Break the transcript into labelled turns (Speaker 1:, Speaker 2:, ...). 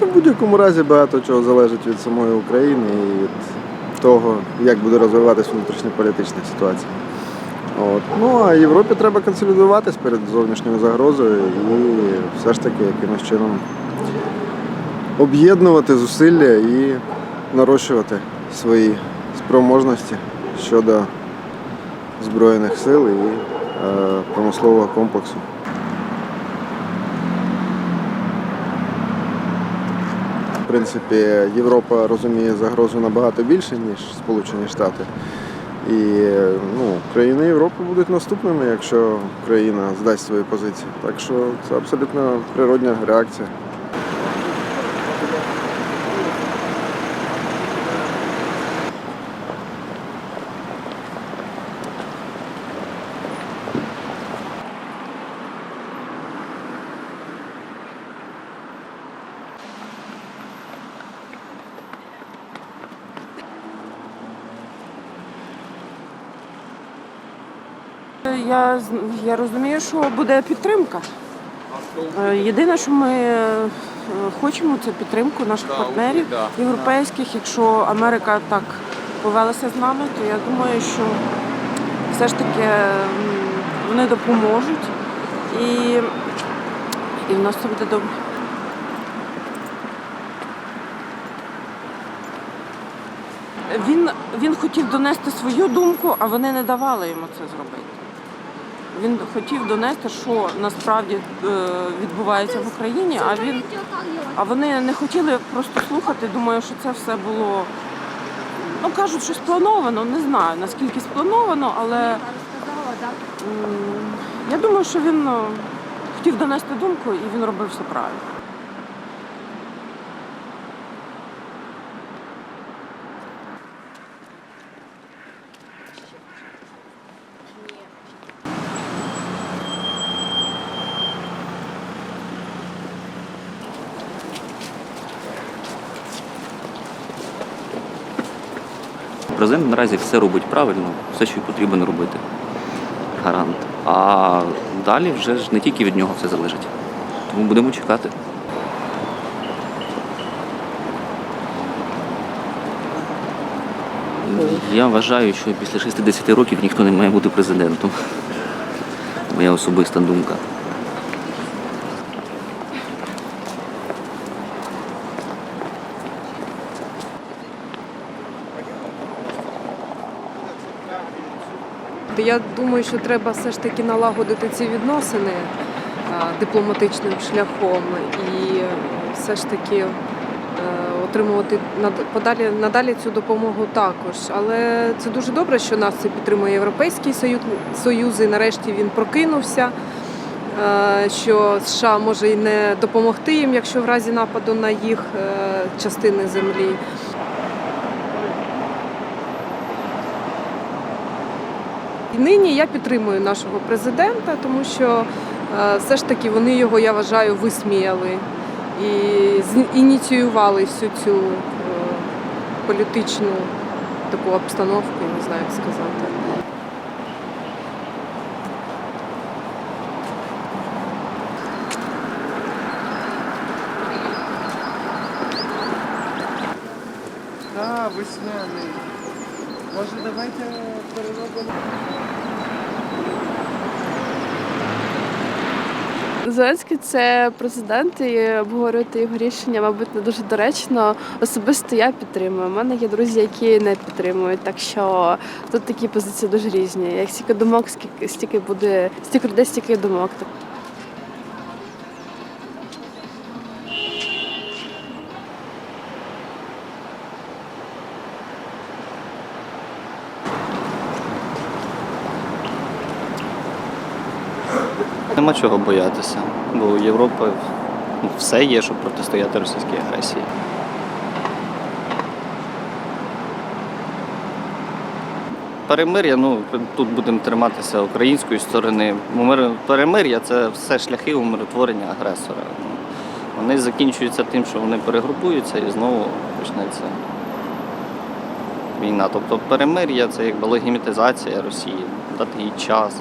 Speaker 1: Ну, в будь-якому разі багато чого залежить від самої України і від того, як буде розвиватися внутрішньополітична ситуація. От. Ну а Європі треба консолідуватись перед зовнішньою загрозою і все ж таки якимось чином об'єднувати зусилля і нарощувати свої спроможності щодо Збройних сил і е, промислового комплексу. Принципі, Європа розуміє загрозу набагато більше, ніж Сполучені Штати. І ну, країни Європи будуть наступними, якщо Україна здасть свої позиції. Так що це абсолютно природня реакція.
Speaker 2: Я, я розумію, що буде підтримка. Е, Єдине, що ми е, хочемо, це підтримку наших партнерів європейських. Якщо Америка так повелася з нами, то я думаю, що все ж таки вони допоможуть і, і в нас все буде добре. Він, він хотів донести свою думку, а вони не давали йому це зробити. Він хотів донести, що насправді е, відбувається в Україні, а він а вони не хотіли просто слухати. Думаю, що це все було. Ну кажуть, що сплановано. Не знаю наскільки сплановано, але я думаю, що він ну, хотів донести думку і він робив все правильно.
Speaker 3: Президент наразі все робить правильно, все, що потрібно робити. Гарант. А далі вже ж не тільки від нього все залежить. Тому будемо чекати. Я вважаю, що після 60 років ніхто не має бути президентом. Моя особиста думка.
Speaker 4: Я думаю, що треба все ж таки налагодити ці відносини дипломатичним шляхом і е, все ж таки е, отримувати подалі надалі цю допомогу також. Але це дуже добре, що нас це підтримує Європейський Союз, Союз і нарешті він прокинувся. е, Що США може і не допомогти їм, якщо в разі нападу на їх е, частини землі. І нині я підтримую нашого президента, тому що е, все ж таки вони його, я вважаю, висміяли і ініціювали всю цю е, політичну таку обстановку, не знаю, як сказати.
Speaker 5: Весняний. Може, давайте переробимо.
Speaker 6: Зеленський це президент, і обговорювати його рішення, мабуть, не дуже доречно. Особисто я підтримую. У мене є друзі, які не підтримують. Так що тут такі позиції дуже різні. Як стільки думок, стільки буде, стільки людей, стільки думок.
Speaker 7: Нема чого боятися, бо у Європи ну, все є, щоб протистояти російській агресії. Перемир'я, ну тут будемо триматися української сторони. Перемир'я це все шляхи умиротворення агресора. Вони закінчуються тим, що вони перегрупуються і знову почнеться війна. Тобто перемир'я це якби легімітизація Росії, дати їй час.